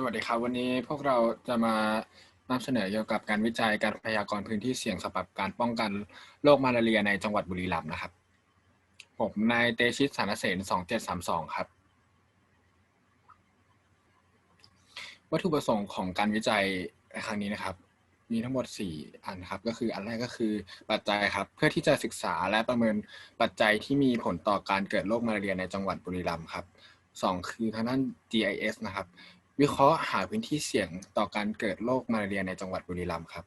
สวัสดีครับ วันนี้พวกเราจะมานำเสนอเกี่ยวกับการวิจัยการพยากรณ์พื้นที่เสี่ยงสำหรับการป้องกันโรคมาลาเรียในจังหวัดบุรีรัมย์นะครับ ผมนายเตชิตสารเสนสองเจ็ดสามสองครับ วัตถุประสงค์ของการวิจัยในครั้งนี้นะครับ มีทั้งหมด 4 อันครับ ก็คืออันแรกก็คือปัจจัยครับ เพื่อที่จะศึกษาและประเมินปัจจัยที่มีผลต่อการเกิดโรคมาลาเรียในจังหวัดบุรีรัมย์ครับสองคือทางด้าน GIS นะครับ วิเคราะห์หาพื้นที่เสี่ยงต่อการเกิดโรคมาลาเรียในจังหวัดบุรีรัมย์ครับ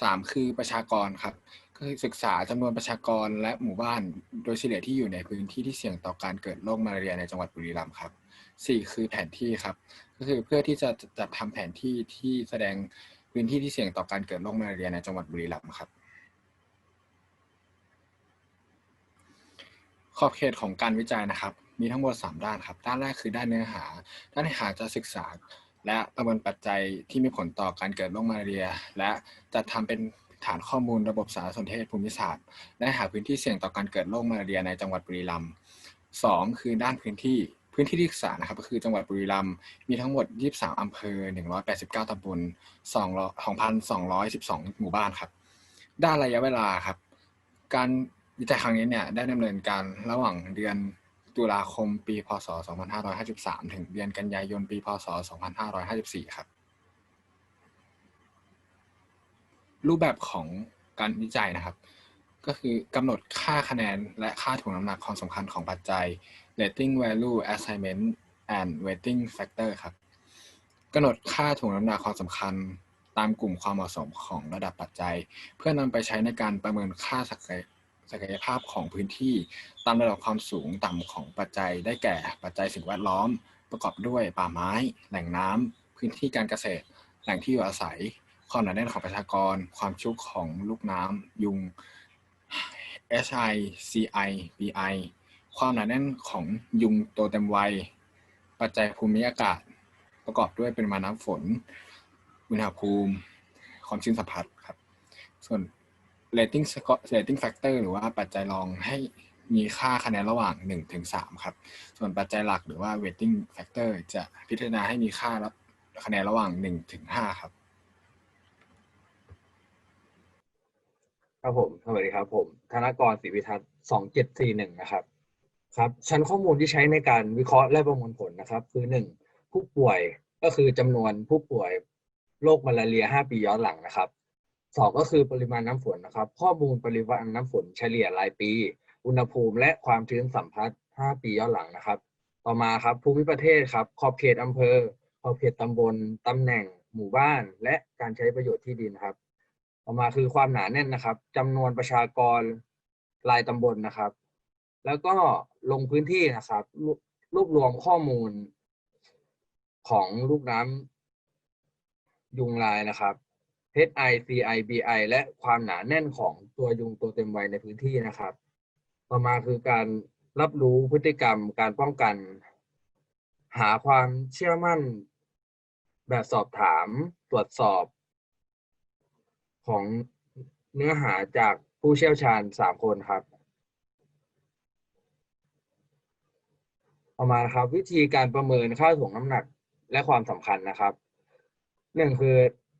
สามคือประชากรครับก็คือศึกษาจำนวนประชากรและหมู่บ้าน โดยเฉลี่ยที่อยู่ในพื้นที่ที่เสี่ยงต่อการเกิดโรคมาลาเรียในจังหวัดบุรีรัมย์ครับสี่คือแผนที่ครับ ก็คือเพื่อที่จะจัดทำแผนที่ที่แสดงพื้นที่ที่เสี่ยงต่อการเกิดโรคมาลาเรียในจังหวัดบุรีรัมย์ครับ ขอบเขตของการวิจัยนะครับ มีทั้งหมด 3 ด้านครับ ด้านแรกคือด้านเนื้อหา ด้านเนื้อหาจะศึกษา และประเมินปัจจัยที่มีผลต่อการเกิดโรคมาลาเรีย และจัดทำเป็นฐานข้อมูลระบบสารสนเทศภูมิศาสตร์ และหาพื้นที่เสี่ยงต่อการเกิดโรคมาลาเรียในจังหวัดบุรีรัมย์สองคือด้านพื้นที่พื้นที่ที่ศึกษานะครับก็คือจังหวัดบุรีรัมย์มีทั้งหมด 23 อำเภอ 189 ตำบล2,212 หมู่บ้านครับ ด้านระยะเวลาครับ การวิจัยครั้งนี้เนี่ยได้ดำเนินการระหว่างเดือน ตุลาคมปีพศ 2553 ถึงเดือนกันยายนปีพศ 2554 ครับ รูปแบบของการวิจัยนะครับ ก็คือกำหนดค่าคะแนนและค่าถ่วงน้ำหนักความสำคัญของปัจจัย rating value assignment and weighting factor ครับกำหนดค่าถ่วงน้ำหนักความสำคัญตามกลุ่มความเหมาะสมของระดับปัจจัย เพื่อนำไปใช้ในการประเมินค่าศักย ศักยภาพของพื้นที่ตามระดับความสูงต่ำของปัจจัยได้แก่ปัจจัยสิ่งแวดล้อม ประกอบด้วยป่าไม้ แหล่งน้ำพื้นที่การเกษตร แหล่งที่อยู่อาศัย ความหนาแน่นของประชากร ความชุกของลูกน้ำยุง HI CI BI ความหนาแน่นของยุงตัวเต็มวัย ปัจจัยภูมิอากาศ ประกอบด้วยเปริมาน้ำฝน อุณหภูมิ ความชื้นสัมผัสครับ ส่วน rating score rating factor หรือว่าปัจจัยรองให้มีค่าคะแนนระหว่าง 1 ถึง 3 ครับ ส่วนปัจจัยหลักหรือว่า weighting factor จะพิจารณาให้มีค่าคะแนนระหว่าง 1 ถึง 5 ครับ ครับผม สวัสดีครับผม ธนกรศรีวิทัศน์สองเจ็ดสี่หนึ่งนะครับ ครับ ชั้นข้อมูลที่ใช้ในการวิเคราะห์และประมวลผลนะครับ คือหนึ่งผู้ป่วยก็คือจำนวนผู้ป่วยโรคมาลาเรียห้าปีย้อนหลังนะครับ สองก็คือปริมาณน้ำฝนนะครับ ข้อมูลปริมาณน้ำฝนเฉลี่ยรายปี อุณหภูมิและความชื้นสัมผัสห้าปีย้อนหลังนะครับ ต่อมาครับภูมิประเทศครับขอบเขตอำเภอ ขอบเขตตำบลตำแหน่ง หมู่บ้าน และการใช้ประโยชน์ที่ดินครับ ต่อมาคือความหนาแน่นนะครับจำนวนประชากรรายตำบลนะครับ แล้วก็ลงพื้นที่นะครับรวรวบรวมข้อมูลของลูกน้ำยุงลายนะครับ HI CI BI และความหนาแน่นของตัวยุงตัวเต็มวัยในพื้นที่นะครับ ต่อมาคือการรับรู้พฤติกรรมการป้องกัน หาความเชื่อมั่น แบบสอบถามตรวจสอบ ของเนื้อหาจากผู้เชี่ยวชาญสามคนครับต่อมาครับ วิธีการประเมินค่าถ่วงน้ำหนักและความสำคัญนะครับหนึ่งคือ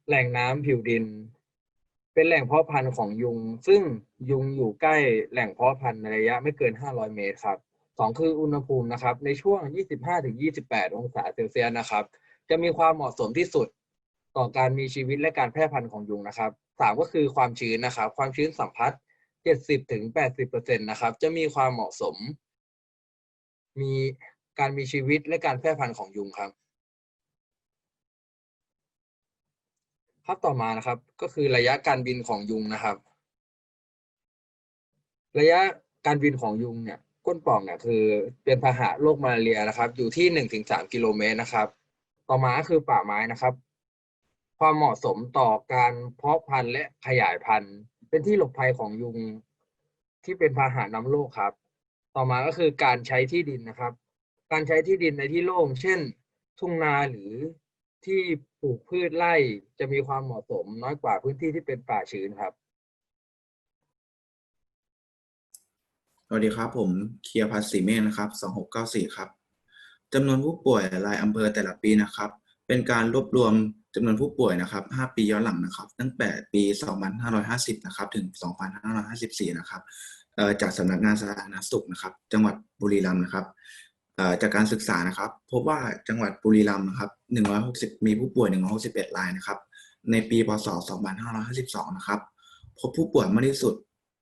แหล่งน้ำผิวดิน เป็นแหล่งเพาะพันธุ์ของยุง ซึ่งยุงอยู่ใกล้แหล่งเพาะพันธุ์ในระยะไม่เกิน 500 เมตรครับสองคืออุณหภูมินะครับ ในช่วง 25-28 องศาเซลเซียสนะครับ จะมีความเหมาะสมที่สุดต่อการมีชีวิตและการแพร่พันธุ์ของยุงนะครับสามก็คือความชื้นนะครับ ความชื้นสัมพัทธ์เจ็ดสิบถึงแปดสิบเปอร์เซ็นตนะครับ จะมีความเหมาะสม มีการมีชีวิตและการแพร่พันธุ์ของยุงครับ ภาพต่อมานะครับ ก็คือระยะการบินของยุงนะครับ ระยะการบินของยุงเนี่ยก้นป่องเนี่ยคือเป็นพาหะโรคมาลาเรียนะครับ อยู่ที่หนึ่งถึงสามกิโลเมตรนะครับ ต่อมาคือป่าไม้นะครับ ความเหมาะสมต่อการเพาะพันธุ์และขยายพันธุ์ เป็นที่หลบภัยของยุงที่เป็นพาหะนำโรคครับ ต่อมาก็คือการใช้ที่ดินนะครับ การใช้ที่ดินในที่โล่งเช่น ทุ่งนาหรือ ที่ปลูกพืชไร่จะมีความเหมาะสมน้อยกว่าพื้นที่ที่เป็นป่าชื้นครับ สวัสดีครับ ผมเคียร์พัฒน์ศรีเมฆนะครับ2694ครับจำนวนผู้ป่วยรายอำเภอแต่ละปีนะครับ เป็นการรวบรวมจำนวนผู้ป่วยนะครับ 5 ปีย้อนหลังนะครับ ตั้งแต่ปี 2550 นะครับ ถึง 2554 นะครับจากสำนักงานสาธารณสุขนะครับ จังหวัดบุรีรัมย์นะครับ เอ่อจากการศึกษานะครับ พบว่าจังหวัดบุรีรัมย์นะครับ160 มีผู้ป่วย 161 รายนะครับ ในปีพศ 2552 นะครับ พบผู้ป่วยมากที่สุด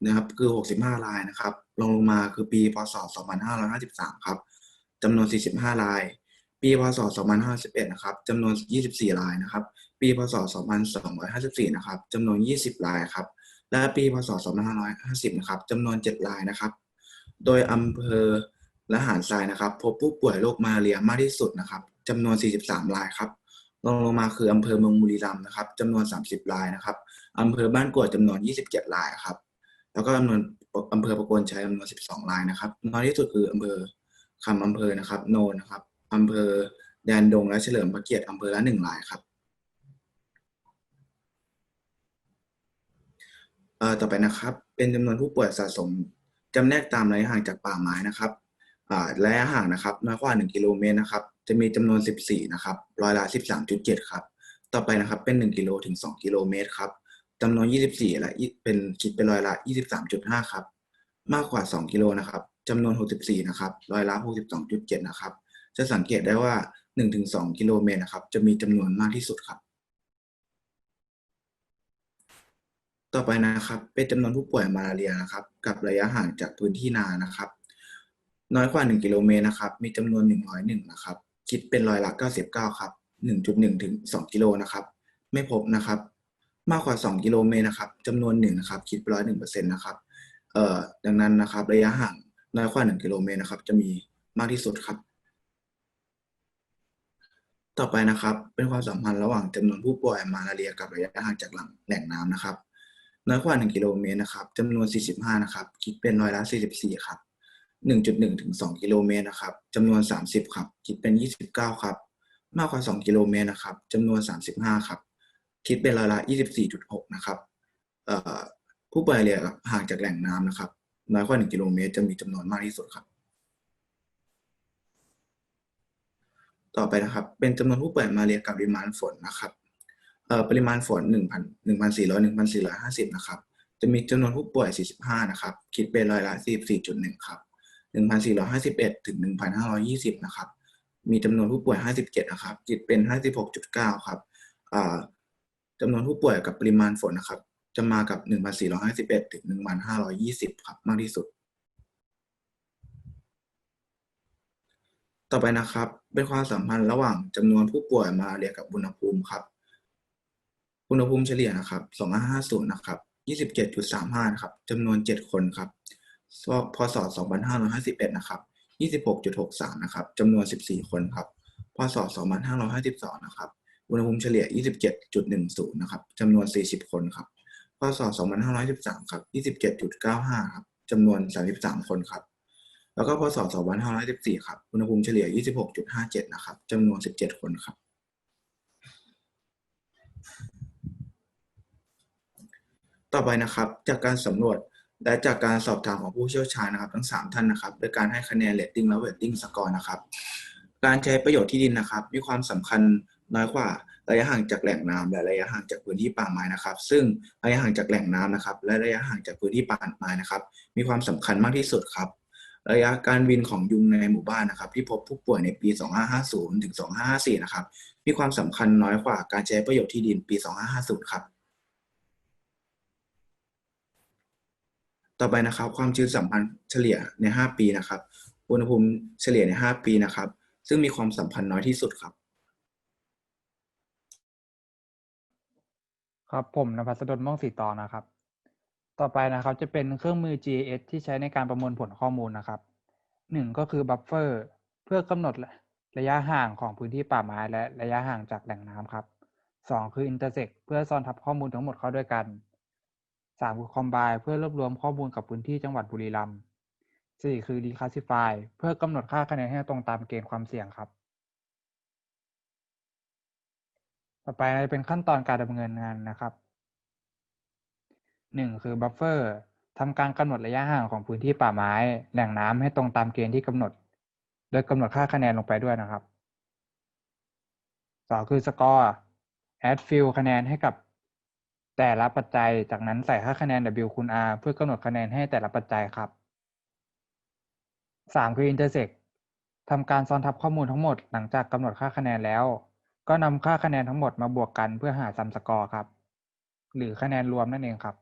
นะครับคือ 65 รายนะครับรองลงมาคือปีพศ 2553 ครับจำนวน 45 ราย ปีพศ 2551นะครับจำนวน 24 รายนะครับ ปีพศ 2254 นะครับจำนวน 20 รายครับ และปีพศ 2550 นะครับจำนวน 7 รายนะครับ โดยอำเภอ และหาดทรายนะครับ พบผู้ป่วยโรคมาลาเรียมากที่สุดนะครับจำนวน 43 รายครับรองลงมาคืออำเภอเมืองบุรีรัมย์นะครับจำนวน 30 รายนะครับอำเภอบ้านกรวดจำนวน 27 รายครับ แล้วก็จำนวนอำเภอประโคนชัยจำนวน 12 รายนะครับ น้อยที่สุดคืออำเภอคำอำเภอนะครับ โนนนะครับอำเภอแดนดงและเฉลิมพระเกียรติอำเภอละหนึ่งรายครับเอ่อต่อไปนะครับ เป็นจำนวนผู้ป่วยสะสมจำแนกตามระยะห่างจากป่าไม้นะครับ ระยะห่างนะครับน้อยกว่า 1 กิโลเมตรนะครับ จะมีจำนวน 14 นะครับ ร้อยละ 13.7 ครับ ต่อไปนะครับเป็น 1 กิโลถึง 2 กิโลเมตรครับจำนวน 24 และยี่เป็นคิดเป็นร้อยละ 23.5 ครับ มากกว่า 2 กิโลนะครับจำนวน 64 นะครับ ร้อยละ 62.7 นะครับ จะสังเกตได้ว่า 1-2 กิโลเมตรนะครับ จะมีจำนวนมากที่สุดครับ ต่อไปนะครับ เป็นจำนวนผู้ป่วยมาลาเรียนะครับ กับระยะห่างจากพื้นที่นานะครับ น้อยกว่า 1 กิโลเมตรนะครับ มีจำนวน 101 นะครับ คิดเป็นร้อยละ 99 ครับ 1.1 ถึง 2 กิโลนะครับ ไม่พบนะครับ มากกว่า 2 กิโลเมตรนะครับจำนวน1นะครับ คิดเป็นร้อยหนึ่งเปอร์เซ็นต์นะครับ เอ่อ ดังนั้นนะครับ ระยะห่างน้อยกว่า 1 กิโลเมตรนะครับ จะมีมากที่สุดครับ ต่อไปนะครับ เป็นความสัมพันธ์ระหว่างจำนวนผู้ป่วยมาลาเรียกับระยะห่างจากหล่งแหล่งน้ำนะครับ น้อยกว่า 1 กิโลเมตรนะครับจำนวน 45 นะครับ คิดเป็นร้อยละ 44 ครับ 1.1 ถึง 2 กิโลเมตรนะครับจำนวน 30 ครับ คิดเป็น 29 ครับ มากกว่า 2 กิโลเมตรนะครับจำนวน 35 ครับ คิดเป็นร้อยละ 24.6 นะครับผู้ป่วยเรียห่างจากแหล่งน้ำนะครับ น้อยกว่า 1 กิโลเมตร จะมีจำนวนมากที่สุดครับ ต่อไปนะครับเป็นจำนวนผู้ป่วยมาเรียกับปริมาณฝนนะครับปริมาณฝน 1,000 1,400 1,450 นะครับ จะมีจำนวนผู้ป่วย 45 นะครับ คิดเป็นร้อยละ 44.1 ครับ 1,451 ถึง 1,520 นะครับ มีจำนวนผู้ป่วย 57 นะครับคิดเป็น 56.9 ครับจำนวนผู้ป่วยกับปริมาณฝนนะครับ จะมากับ 1,451 ถึง 1,520 ครับ มากที่สุด ต่อไปนะครับ เป็นความสัมพันธ์ระหว่างจำนวนผู้ป่วยมาลาเรียกับอุณหภูมิครับ อุณหภูมิเฉลี่ยนะครับ 2550 นะครับ 27.35 นะครับจำนวน 7 คนครับ พศ 2551 นะครับ 26.63 นะครับจำนวน 14 คนครับ พศ 2552 นะครับ อุณหภูมิเฉลี่ย 27.10 นะครับจำนวน 40 คนครับ พศ 2513 ครับ 27.95 ครับจำนวน 33 คนครับ แล้วก็พศ 2514 ครับ อุณหภูมิเฉลี่ย 26.57 นะครับจำนวน 17 คนครับต่อไปนะครับจากการสำรวจ และจากการสอบถามของผู้เชี่ยวชาญนะครับ ทั้ง 3 ท่านนะครับโดยการให้คะแนนเรตติ้งและเวทติ้งสกอร์นะครับ การใช้ประโยชน์ที่ดินนะครับ มีความสำคัญน้อยกว่าระยะห่างจากแหล่งน้ำและระยะห่างจากพื้นที่ป่าไม้นะครับ ซึ่งระยะห่างจากแหล่งน้ำนะครับ และระยะห่างจากพื้นที่ป่าไม้นะครับ มีความสำคัญมากที่สุดครับ ระยะการบินของยุงในหมู่บ้านนะครับ ที่พบผู้ป่วยในปี 2550 ถึง 2554 นะครับ มีความสำคัญน้อยกว่าการใช้ประโยชน์ที่ดินปี 2550 ครับ ต่อไปนะครับ ความชื้นสัมพันธ์เฉลี่ยใน 5 ปีนะครับ อุณหภูมิเฉลี่ยใน 5 ปีนะครับ ซึ่งมีความสัมพันธ์น้อยที่สุดครับ ครับผมนภัสดลม่วงสีตองนะครับ ต่อไปนะครับจะเป็นเครื่องมือ GIS ที่ใช้ในการประมวลผลข้อมูลนะครับหนึ่งก็คือบัฟเฟอร์เพื่อกำหนดระยะห่างของพื้นที่ป่าไม้และระยะห่างจากแหล่งน้ำครับสองคือ intersect เพื่อซ้อนทับข้อมูลทั้งหมดเข้าด้วยกัน สามคือ combine เพื่อรวบรวมข้อมูลกับพื้นที่จังหวัดบุรีรัมย์สี่คือ declassify เพื่อกำหนดค่าคะแนนให้ตรงตามเกณฑ์ความเสี่ยงครับ ต่อไปเป็นขั้นตอนการดำเนินงานนะครับหนึ่งคือบัฟเฟอร์ทำการกำหนดระยะห่างของพื้นที่ป่าไม้แหล่งน้ำให้ตรงตามเกณฑ์ที่กำหนด โดยกำหนดค่าคะแนนลงไปด้วยนะครับสองคือสกอร์ add fill คะแนนให้กับ แต่ละปัจจัย จากนั้นใส่ค่าคะแนน W คูณ R เพื่อกำหนดคะแนนให้แต่ละปัจจัยครับสามคือ intersect ทำการซ้อนทับข้อมูลทั้งหมดหลังจากกำหนดค่าคะแนนแล้ว ก็นำค่าคะแนนทั้งหมดมาบวกกันเพื่อหาซัมสกอร์ครับ หรือคะแนนรวมนั่นเองครับ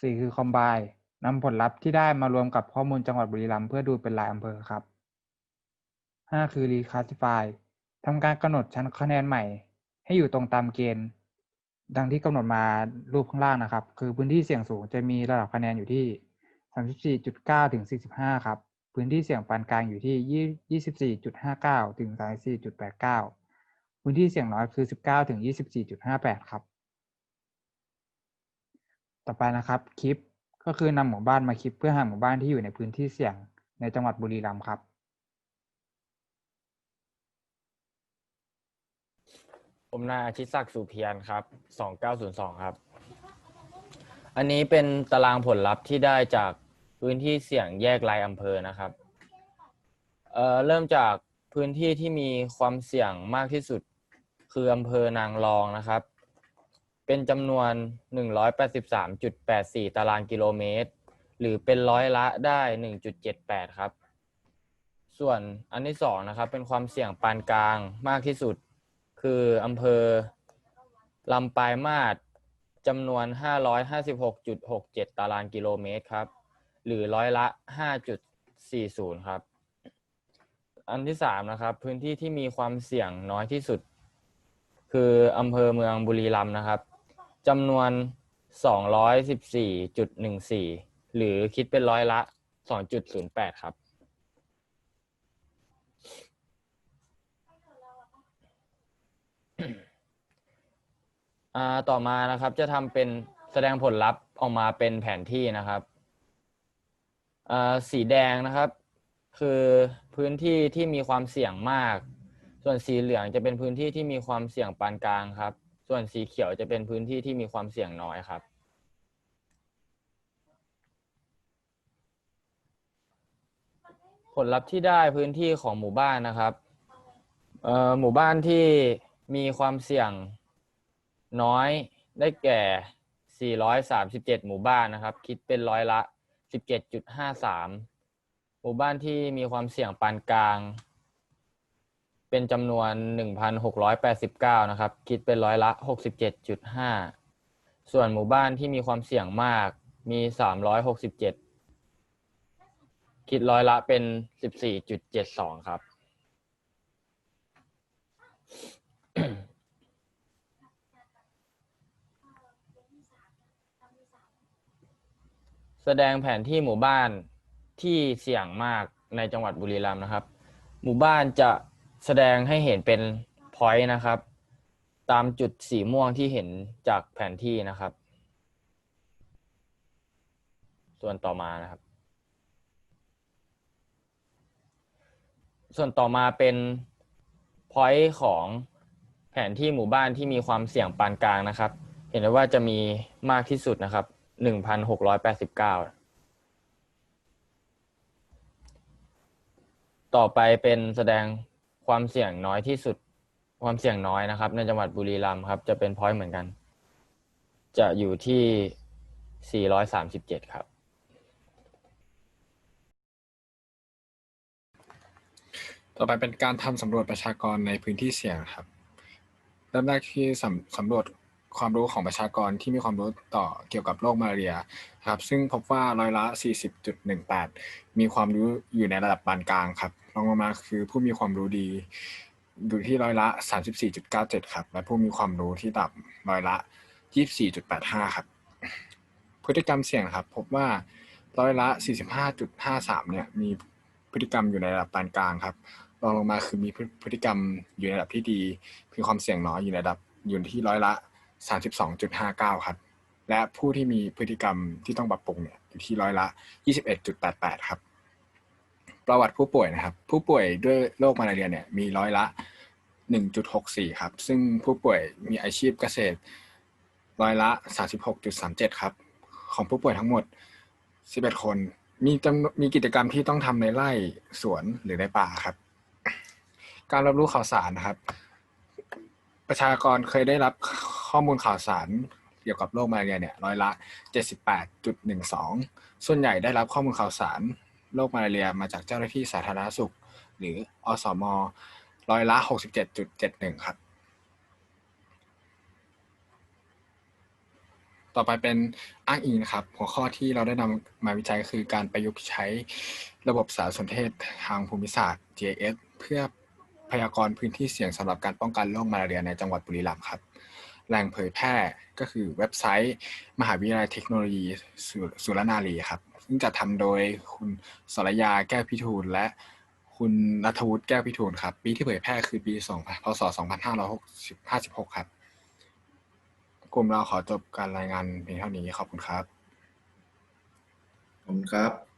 สี่คือ combine นำผลลัพธ์ที่ได้มารวมกับข้อมูลจังหวัดบุรีรัมย์เพื่อดูเป็นรายอำเภอครับห้าคือ reclassify ทำการกำหนดชั้นคะแนนใหม่ ให้อยู่ตรงตามเกณฑ์ ดังที่กำหนดมารูปข้างล่างนะครับ คือพื้นที่เสี่ยงสูงจะมีระดับคะแนนอยู่ที่ 34.9 ถึง 45 ครับ พื้นที่เสี่ยงปานกลางอยู่ที่ 24.59 ถึง 34.89 พื้นที่เสี่ยงน้อยคือ 19 ถึง 24.58 ครับ ต่อไปนะครับคลิปก็คือนำหมู่บ้านมาคลิปเพื่อหาหมู่บ้านที่อยู่ในพื้นที่เสี่ยงในจังหวัดบุรีรัมย์ครับ ผมนายอาชิตศักดิ์สุเพียรครับ2902ครับ อันนี้เป็นตารางผลลัพธ์ที่ได้จากพื้นที่เสี่ยงแยกรายอำเภอนะครับ เอ่อเริ่มจากพื้นที่ที่มีความเสี่ยงมากที่สุด คืออำเภอนางรองนะครับ เป็นจำนวน 183.84 ตารางกิโลเมตร หรือเป็นร้อยละได้ 1.78 ครับ ส่วนอันที่สองนะครับ เป็นความเสี่ยงปานกลางมากที่สุด คืออำเภอลำปลายมาศจำนวน 556.67 ตารางกิโลเมตรครับ หรือร้อยละ 5.40 ครับ อันที่สามนะครับ พื้นที่ที่มีความเสี่ยงน้อยที่สุด คืออำเภอเมืองบุรีรัมย์นะครับจำนวน 214.14 หรือคิดเป็นร้อยละ 2.08 ครับ อ่าต่อมานะครับจะทำเป็นแสดงผลลัพธ์ออกมาเป็นแผนที่นะครับอ่าสีแดงนะครับ คือพื้นที่ที่มีความเสี่ยงมาก ส่วนสีเหลืองจะเป็นพื้นที่ที่มีความเสี่ยงปานกลางครับ ส่วนสีเขียวจะเป็นพื้นที่ที่มีความเสี่ยงน้อยครับผลลัพธ์ที่ได้พื้นที่ของหมู่บ้านนะครับหมู่บ้านที่มีความเสี่ยง น้อยได้แก่ 437 หมู่บ้านนะครับ คิดเป็นร้อยละ 17.53 หมู่บ้านที่มีความเสี่ยงปานกลาง เป็นจำนวน 1,689 นะครับ คิดเป็นร้อยละ 67.5 ส่วนหมู่บ้านที่มีความเสี่ยงมากมี 367 คิดร้อยละเป็น 14.72 ครับ แสดงแผนที่หมู่บ้านที่เสี่ยงมากในจังหวัดบุรีรัมย์นะครับ หมู่บ้านจะแสดงให้เห็นเป็นพอยต์นะครับ ตามจุดสีม่วงที่เห็นจากแผนที่นะครับ ส่วนต่อมานะครับ ส่วนต่อมาเป็นพอยต์ของแผนที่หมู่บ้านที่มีความเสี่ยงปานกลางนะครับ เห็นได้ว่าจะมีมากที่สุดนะครับ หนึ่งพันหกร้อยแปดสิบเก้าต่อไปเป็นแสดงความเสี่ยงน้อยที่สุดความเสี่ยงน้อยนะครับ ในจังหวัดบุรีรัมย์ครับ จะเป็นพอยต์เหมือนกัน จะอยู่ที่ 437 ครับ ต่อไปเป็นการทำสำรวจประชากรในพื้นที่เสี่ยงครับ เริ่มแรกที่สำสำรวจ ความรู้ของประชากรที่มีความรู้ต่อเกี่ยวกับโรคมาลาเรียครับ ซึ่งพบว่าร้อยละ 40.18 มีความรู้อยู่ในระดับปานกลางครับรองลงมาคือผู้มีความรู้ดีอยู่ที่ร้อยละ 34.97 ครับ และผู้มีความรู้ที่ต่ำร้อยละ 24.85 ครับ พฤติกรรมเสี่ยงครับ พบว่าร้อยละ 45.53 เนี่ยมีพฤติกรรมอยู่ในระดับปานกลางครับรองลงมาคือมีพฤติกรรมอยู่ในระดับที่ดีมีความเสี่ยงน้อยอยู่ในระดับอยู่ที่ร้อยละ 32.59 ครับ และผู้ที่มีพฤติกรรมที่ต้องปรับปรุงเนี่ยอยู่ที่ร้อยละ 21.88 ครับ ประวัติผู้ป่วยนะครับ ผู้ป่วยด้วยโรคมาลาเรียเนี่ยมีร้อยละ 1.64 ครับ ซึ่งผู้ป่วยมีอาชีพเกษตรร้อยละ 36.37 ครับ ของผู้ป่วยทั้งหมด 11 คน มีจำนวนมีกิจกรรมที่ต้องทำในไร่สวนหรือในป่าครับ การรับรู้ข่าวสารนะครับ ประชากรเคยได้รับ ข้อมูลข่าวสารเกี่ยวกับโรคมาลาเรียเนี่ยร้อยละ 78.12 ส่วนใหญ่ได้รับข้อมูลข่าวสารโรคมาลาเรียมาจากเจ้าหน้าที่สาธารณสุข หรืออสมร้อยละ 67.71 ครับ ต่อไปเป็นอ้างอิงนะครับ หัวข้อที่เราได้นำมาวิจัยคือการประยุกต์ใช้ระบบสารสนเทศทางภูมิศาสตร์ GIS เพื่อพยากรณ์พื้นที่เสี่ยงสำหรับการป้องกันโรคมาลาเรียในจังหวัดบุรีรัมย์ครับ แหล่งเผยแพร่ก็คือเว็บไซต์ มหาวิทยาลัยเทคโนโลยีสุรนารีครับ ซึ่งจัดทำโดยคุณสรยาแก้วพิทูลและคุณนัทวุฒิแก้วพิทูลครับ ปีที่เผยแพร่คือปี2พศ2556 ครับ กลุ่มเราขอจบการรายงานเพียงเท่านี้ขอบคุณครับ ขอบคุณครับ